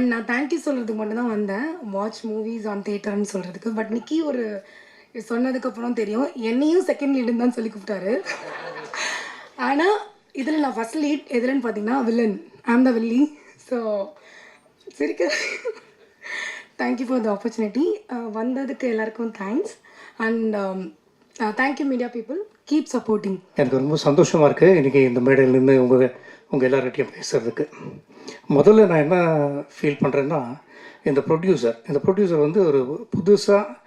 And நான் thank you சொல்கிறதுக்கு மட்டும்தான் வந்தேன். வாட்ச் மூவிஸ் ஆன் தேட்டர்னு சொல்கிறதுக்கு பட் நிக்கி ஒரு சொன்னதுக்கப்புறம் தெரியும். என்னையும் செகண்ட் லீடுன்னு தான் சொல்லி கூப்பிட்டாரு. ஆனால் இதில் நான் ஃபஸ்ட் லீட் எதுலன்னு பார்த்தீங்கன்னா வில்லன் ஆம் த வில்லி ஸோ சிரிக்க. Thank you for the opportunity வந்ததுக்கு எல்லாருக்கும் thanks and thank you media people keep supporting எனக்கு ரொம்ப சந்தோஷமாக இருக்குது இன்றைக்கி இந்த மேடையில் நின்று உங்கள் உங்கள் எல்லார்கிட்டையும் பேசுகிறதுக்கு முதல்ல நான் என்ன ஃபீல் பண்ணுறேன்னா இந்த ப்ரொடியூசர் இந்த ப்ரொடியூசர் வந்து ஒரு புதுசாக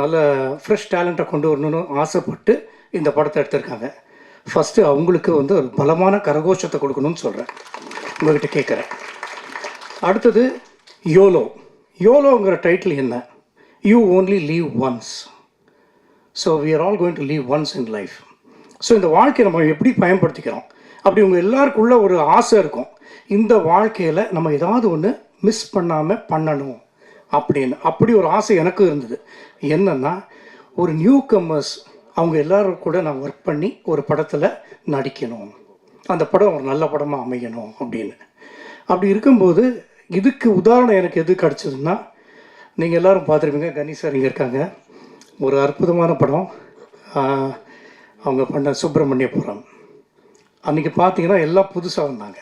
நல்ல ஃப்ரெஷ் டேலண்ட்டை கொண்டு வரணும்னு ஆசைப்பட்டு இந்த படத்தை எடுத்திருக்காங்க. ஃபஸ்ட்டு அவங்களுக்கு வந்து ஒரு பலமான கரகோஷத்தை கொடுக்கணும்னு சொல்கிறேன் உங்கள்கிட்ட கேட்குறேன் அடுத்தது யோலோ யோலோங்கிற டைட்டில் என்ன? You only live once so we are all going to live once in life so இந்த வாழ்க்கையை நம்ம எப்படி பயன்படுத்திக்கிறோம்? அப்படி உங்கள் எல்லாருக்குள்ள ஒரு ஆசை இருக்கும். இந்த வாழ்க்கையில் நம்ம ஏதாவது ஒன்று மிஸ் பண்ணாமல் பண்ணணும் அப்படின்னு. அப்படி ஒரு ஆசை எனக்கும் இருந்தது. என்னென்னா ஒரு நியூ கம்மர்ஸ் அவங்க எல்லாரும் கூட நான் ஒர்க் பண்ணி ஒரு படத்தில் நடிக்கணும். அந்த படம் ஒரு நல்ல படமாக அமையணும் அப்படின்னு. அப்படி இருக்கும்போது இதுக்கு உதாரணம் எனக்கு எது கிடச்சதுன்னா நீங்கள் எல்லோரும் பார்த்துருப்பீங்க கணி சார் இங்கே இருக்காங்க. ஒரு அற்புதமான படம். அவங்க பண்ண சுப்பிரமணியபுரம் அன்றைக்கி பார்த்தீங்கன்னா எல்லாம் புதுசாக வந்தாங்க.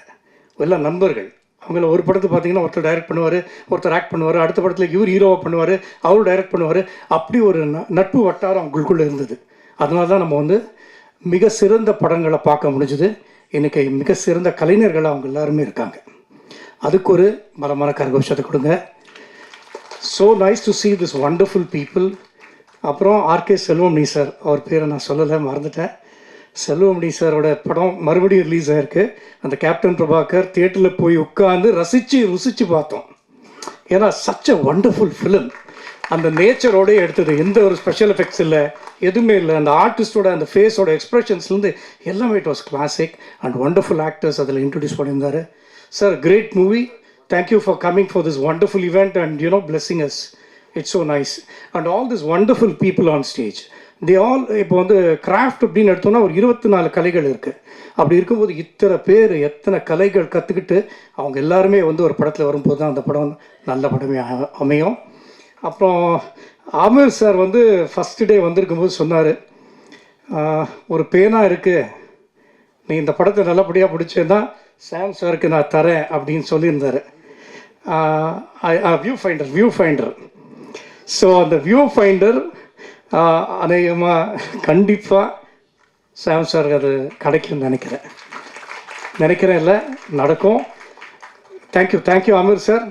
எல்லாம் நண்பர்கள். அவங்கள ஒரு படத்தை பார்த்தீங்கன்னா ஒருத்தர் டைரக்ட் பண்ணுவார் ஒருத்தர் ஆக்ட் பண்ணுவார் அடுத்த படத்தில் இவர் ஹீரோவாக பண்ணுவார் அவர் டைரக்ட் பண்ணுவார். அப்படி ஒரு ந- நட்பு வட்டாரம் அவங்களுக்குள்ளே இருந்தது. அதனால தான் நம்ம வந்து மிக சிறந்த படங்களை பார்க்க முடிஞ்சுது. இன்றைக்கி மிக சிறந்த கலைஞர்கள் அவங்க எல்லாருமே இருக்காங்க. அதுக்கு ஒரு மரமான கரகோஷத்தை கொடுங்க. So nice to see this wonderful people அப்புறம் ஆர்கே செல்வம் நீ சார் அவர் பேரை நான் சொல்லலை மறந்துட்டேன். செல்வமணி சாரோட படம் மறுபடியும் ரிலீஸ் ஆயிருக்கு. அந்த கேப்டன் பிரபாகர் தியேட்டரில் போய் உட்காந்து ரசித்து ருசித்து பார்த்தோம். ஏன்னா சச் அ வண்டர்ஃபுல் ஃபிலிம் அந்த நேச்சரோடய எடுத்தது. எந்த ஒரு ஸ்பெஷல் எஃபெக்ட்ஸ் இல்லை. எதுவுமே இல்லை. அந்த ஆர்டிஸ்டோட அந்த ஃபேஸோட எக்ஸ்பிரஷன்ஸ்லேருந்து எல்லாமே it was classic and wonderful actors அதில் இன்ட்ரடியூஸ் பண்ணியிருந்தார். Sir great movie thank you for coming for this wonderful event and you know blessing as it's so nice and all this wonderful people on stage they all இப்போ வந்து craft அப்படின்னு எடுத்தோம்னா ஒரு இருபத்தி நாலு கலைகள் இருக்குது அப்படி இருக்கும்போது இத்தனை பேர் எத்தனை கலைகள் கற்றுக்கிட்டு அவங்க எல்லாருமே வந்து ஒரு படத்தில் வரும்போது தான் அந்த படம் நல்ல படமே அமையும். அப்புறம் ஆமீர் சார் வந்து ஃபஸ்ட்டு டே வந்திருக்கும்போது சொன்னார் ஒரு பேனா இருக்குது நீ இந்த படத்தை நல்லபடியாக பிடிச்சேன்னா சாம் சாருக்கு நான் தரேன் அப்படின்னு சொல்லியிருந்தாரு. View finder view finder so அந்த வியூ ஃபைண்டர் அநேகமாக கண்டிப்பாக சாம் சார் அது கிடைக்கும்னு நினைக்கிறேன். நினைக்கிறேன் இல்லை நடக்கும். Thank you thank you Amir sir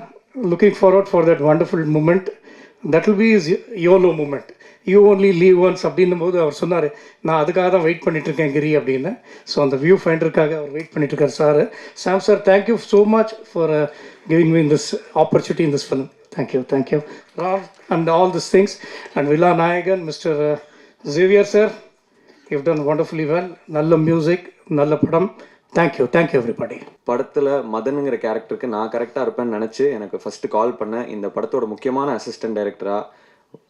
looking forward for that wonderful moment that will be is YOLO moment you only live once அப்படின்னும் போது அவர் சொன்னார் நான் அதுக்காக தான் வெயிட் பண்ணிட்டு இருக்கேன் கிரி அப்படின்னு. ஸோ அந்த வியூ ஃபைண்டருக்காக அவர் வெயிட் பண்ணிட்டு இருக்கார் sir. Sam sir thank you so much for giving me this opportunity in this film thank you thank you and all this things and villa நாயகன் mister Javier sir you done wonderfully well நல்ல music நல்ல படம். Thank you thank you everybody படத்தில் மதனுங்கிற கேரக்டருக்கு நான் கரெக்டாக இருப்பேன்னு நினச்சி எனக்கு ஃபஸ்ட்டு கால் பண்ண இந்த படத்தோட முக்கியமான அசிஸ்டன்ட் டைரக்டராக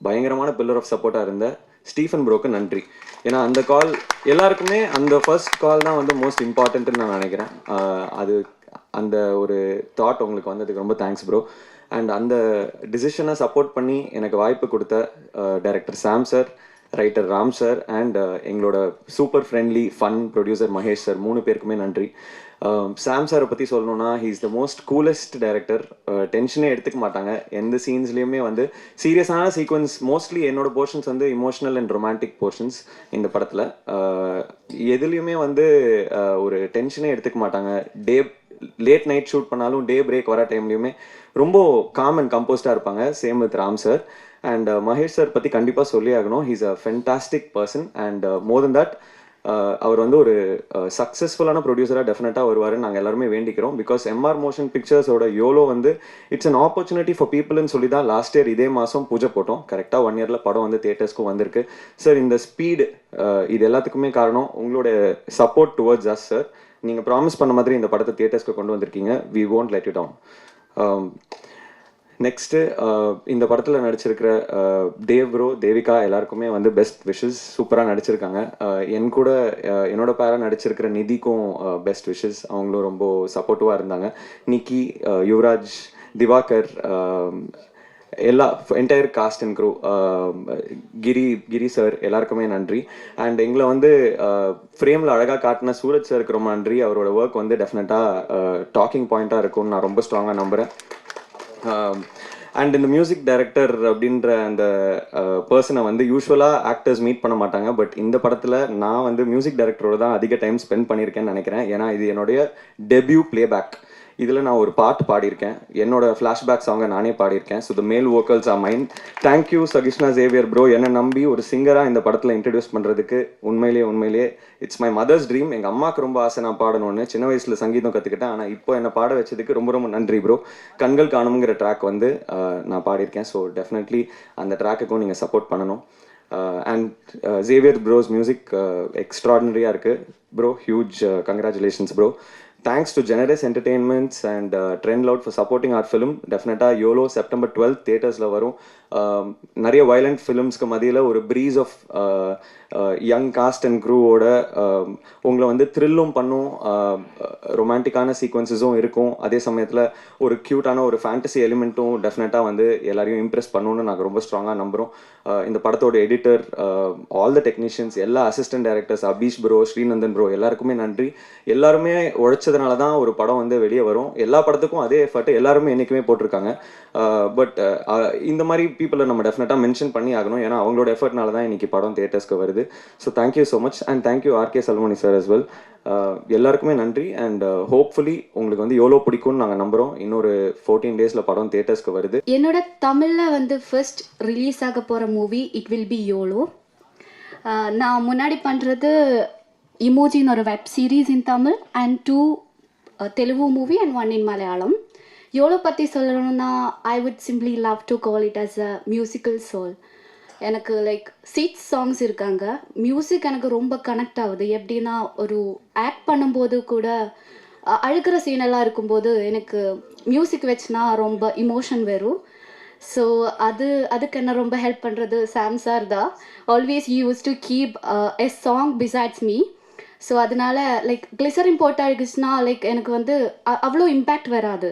பயங்கரமான பில்லர் ஆஃப் சப்போர்ட்டாக இருந்த ஸ்டீஃபன் ப்ரோக்கு நன்றி. ஏன்னா அந்த கால் எல்லாருக்குமே அந்த ஃபர்ஸ்ட் கால் தான் வந்து மோஸ்ட் இம்பார்ட்டன்ட்னு நான் நினைக்கிறேன். அது அந்த ஒரு தாட் உங்களுக்கு வந்ததுக்கு ரொம்ப தேங்க்ஸ் ப்ரோ அண்ட் அந்த டிசிஷனை சப்போர்ட் பண்ணி எனக்கு வாய்ப்பு கொடுத்த director Sam sir writer Ram sir and எங்களோட super friendly fun producer Mahesh sir மூணு பேருக்குமே நன்றி. சாம் சாரை பற்றி சொல்லணும்னா he is the most coolest director டென்ஷனே எடுத்துக்க மாட்டாங்க. எந்த சீன்ஸ்லேயுமே வந்து சீரியஸான சீக்வன்ஸ் மோஸ்ட்லி என்னோட போர்ஷன்ஸ் வந்து இமோஷனல் அண்ட் ரொமான்டிக் போர்ஷன்ஸ் இந்த படத்தில். Uh, எதுலேயுமே வந்து uh, ஒரு டென்ஷனே எடுத்துக்க மாட்டாங்க. டே லேட் நைட் ஷூட் பண்ணாலும் டே பிரேக் வர டைம்லையுமே ரொம்ப காம் அண்ட் கம்போஸ்டாக இருப்பாங்க. Same with Ram sir and Mahesh sir பற்றி கண்டிப்பாக சொல்லி ஆகணும். He's a fantastic person and more than that அவர் வந்து ஒரு சக்ஸஸ்ஃபுல்லான ப்ரொடியூசராக டெஃபினட்டாக வருவாருன்னு நாங்கள் எல்லாருமே வேண்டிக்கிறோம். பிகாஸ் எம்ஆர் மோஷன் பிக்சர்ஸோட யோலோ வந்து இட்ஸ் அன் ஆப்பர்ச்சுனிட்டி ஃபார் பீப்புள்னு சொல்லி தான் லாஸ்ட் இயர் இதே மாதம் பூஜை போட்டோம். கரெக்டாக ஒன் இயரில் படம் வந்து தேட்டர்ஸ்க்கும் வந்திருக்கு. சார் இந்த ஸ்பீடு uh, இது எல்லாத்துக்குமே காரணம் உங்களோட சப்போர்ட் டுவர்ட்ஸ் அஸ் சார் நீங்கள் ப்ராமிஸ் பண்ண மாதிரி இந்த படத்தை தியேட்டர்ஸ்க்கு கொண்டு வந்திருக்கீங்க. We won't let it down. Um, next uh, இந்த படத்தில் நடிச்சிருக்கிற uh, தேவ் ப்ரோ தேவிகா எல்லாருக்குமே வந்து பெஸ்ட் விஷஸ் சூப்பராக நடிச்சிருக்காங்க. Uh, என் கூட என்னோட பேராக நடிச்சிருக்கிற நிதிக்கும் பெஸ்ட் விஷஸ் அவங்களும் ரொம்ப சப்போர்ட்டிவாக இருந்தாங்க. நிக்கி யுவராஜ் திவாகர் um, எல்லா entire cast and crew Giri Giri sir எல்லாருக்குமே நன்றி. அண்ட் எங்களை வந்து uh, ஃப்ரேமில் அழகாக காட்டின சூரஜ் சாருக்கு ரொம்ப நன்றி. அவரோட ஒர்க் வந்து டெஃபினட்டாக டாக்கிங் பாயிண்ட்டாக இருக்கும்னு நான் ரொம்ப ஸ்ட்ராங்காக நம்புகிறேன் அண்ட் um, இந்த மியூசிக் டைரக்டர் அப்படின்ற அந்த uh, பர்சனை வந்து யூஸ்வலாக ஆக்டர்ஸ் மீட் பண்ண மாட்டாங்க. பட் இந்த படத்தில் நான் வந்து மியூசிக் டைரக்டரோட தான் அதிக டைம் ஸ்பெண்ட் பண்ணியிருக்கேன்னு நினைக்கிறேன். ஏன்னா இது என்னுடைய டெபியூ பிளேபேக் இதில் நான் ஒரு பாட்டு பாடியிருக்கேன். என்னோட ஃப்ளாஷ்பேக் சாங்கை நானே பாடியிருக்கேன். So the male vocals are mine thank you Sakishna Javier bro என்னை நம்பி ஒரு சிங்கராக இந்த படத்தில் இன்ட்ரடியூஸ் பண்ணுறதுக்கு உண்மையிலேயே உண்மையிலேயே இட்ஸ் மை மதர்ஸ் ட்ரீம் எங்கள் அம்மாவுக்கு ரொம்ப ஆசை நான் பாடணும்னு. சின்ன வயசில் சங்கீதம் கற்றுக்கிட்டேன் ஆனால் இப்போ என்னை பாட வச்சதுக்கு ரொம்ப ரொம்ப நன்றி ப்ரோ கண்கள் காணுங்கிற ட்ராக் வந்து நான் பாடியிருக்கேன். ஸோ டெஃபினெட்லி அந்த ட்ராக்குக்கும் நீங்கள் சப்போர்ட் பண்ணணும். அண்ட் ஜேவியர் ப்ரோஸ் மியூசிக் எக்ஸ்ட்ராடினரியாக இருக்குது bro huge congratulations bro thanks to generous entertainments and Trend Loud for supporting our film டெஃபினட்டாக யோலோ செப்டம்பர் டுவெல்த் தேட்டர்ஸில் வரும். Um, நிறைய வயலண்ட் ஃபிலிம்ஸ்க்கு மத்தியில் ஒரு breeze of young cast and க்ரூவோட உங்களை வந்து த்ரில்லும் பண்ணும் um, ரொமான்டிக்கான சீக்வன்சஸும் இருக்கும். அதே சமயத்தில் ஒரு க்யூட்டான ஒரு ஃபேண்டசி எலிமெண்ட்டும் டெஃபினட்டாக வந்து எல்லாரையும் இம்ப்ரெஸ் பண்ணணும்னு நாங்கள் ரொம்ப ஸ்ட்ராங்காக நம்புகிறோம் uh, இந்த படத்தோட எடிட்டர் ஆல் த டெக்னீஷியன்ஸ் எல்லா assistant directors Abheesh bro Srinandhan bro எல்லாருக்குமே நன்றி. எல்லாருமே உழைச்ச உழைச்சதுனால தான் ஒரு படம் வந்து வெளியே வரும். எல்லா படத்துக்கும் அதே எஃபர்ட் எல்லாருமே என்றைக்குமே போட்டிருக்காங்க. பட் இந்த மாதிரி பீப்புளை நம்ம டெஃபினட்டாக மென்ஷன் பண்ணி ஆகணும். ஏன்னா அவங்களோட எஃபர்ட்னால தான் இன்னைக்கு படம் தியேட்டர்ஸ்க்கு வருது. So thank you so much and thank you RK Salmani sir as well எல்லாருக்குமே நன்றி. அண்ட் ஹோப்ஃபுல்லி உங்களுக்கு வந்து எவ்வளோ பிடிக்கும்னு நாங்கள் நம்புகிறோம் இன்னொரு ஃபோர்டீன் டேஸில் படம் தியேட்டர்ஸ்க்கு வருது. என்னோட தமிழில் வந்து ஃபர்ஸ்ட் ரிலீஸ் ஆக போகிற movie it will be YOLO நான் முன்னாடி பண்ணுறது இமோஜின்னு ஒரு web series in Tamil and two uh, Telugu movie and one in Malayalam. எவ்வளோ பற்றி சொல்லணும்னா I would simply love to call it as a musical soul எனக்கு லைக் சிக்ஸ் சாங்ஸ் இருக்காங்க. மியூசிக் எனக்கு ரொம்ப கனெக்ட் ஆகுது. எப்படின்னா ஒரு ஆக்ட் பண்ணும்போது கூட அழுக்கிற அழுகிற சீனெல்லாம் இருக்கும்போது எனக்கு மியூசிக் வச்சுனா ரொம்ப இமோஷன் வரும். ஸோ அது அதுக்கு என்ன ரொம்ப ஹெல்ப் பண்ணுறது சாம் சார் தான். Always use to keep a song besides me so அதனால லைக் கிளிசரின் போட்டு லைக் எனக்கு வந்து அவ்வளோ இம்பேக்ட் வராது.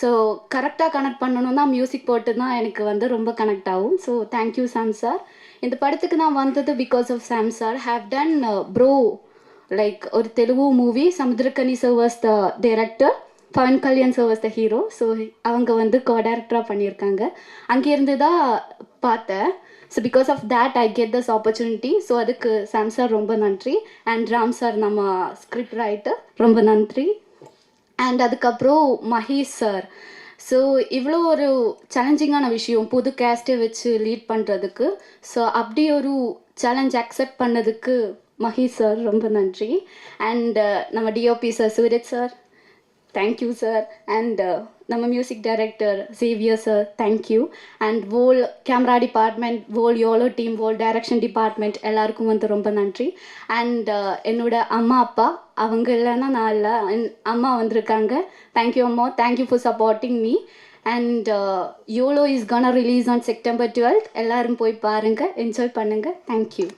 ஸோ கரெக்டாக கனெக்ட் பண்ணணும்னா மியூசிக் போட்டு தான் எனக்கு வந்து ரொம்ப கனெக்ட் ஆகும். ஸோ தேங்க்யூ சாம் சார் இந்த படத்துக்கு நான் வந்தது because of Sam sir have done bro like ஒரு Telugu movie Samuthirakani serves the director Pawan Kalyan serves the hero so அவங்க வந்து கோ டைரக்டராக பண்ணியிருக்காங்க. அங்கேருந்து தான் பார்த்தேன். So because of that I get this opportunity so அதுக்கு சாம் சார் ரொம்ப நன்றி. அண்ட் ராம் சார் நம்ம ஸ்கிரிப்ட் ரைட்டர் ரொம்ப நன்றி. அண்ட் அதுக்கப்புறம் மகேஷ் சார் ஸோ இவ்வளோ ஒரு சேலஞ்சிங்கான விஷயம் புது கேஸ்ட்டை வச்சு லீட் பண்ணுறதுக்கு ஸோ அப்படி ஒரு சேலஞ்ச் அக்செப்ட் பண்ணதுக்கு மகேஷ் சார் ரொம்ப நன்றி. அண்ட் நம்ம DOP sir Sooraj sir thank you sir and நம்ம music director Xavier sir thank you and whole camera department whole YOLO team whole direction department எல்லாருக்கும் வந்து ரொம்ப நன்றி அண்ட் என்னோட அம்மா அப்பா அவங்க இல்லைன்னா நான் இல்லை என் அம்மா வந்திருக்காங்க தேங்க்யூ அம்மா thank you for supporting me and YOLO is gonna release on September twelfth எல்லாரும் போய் பாருங்கள் என்ஜாய் பண்ணுங்கள் தேங்க்யூ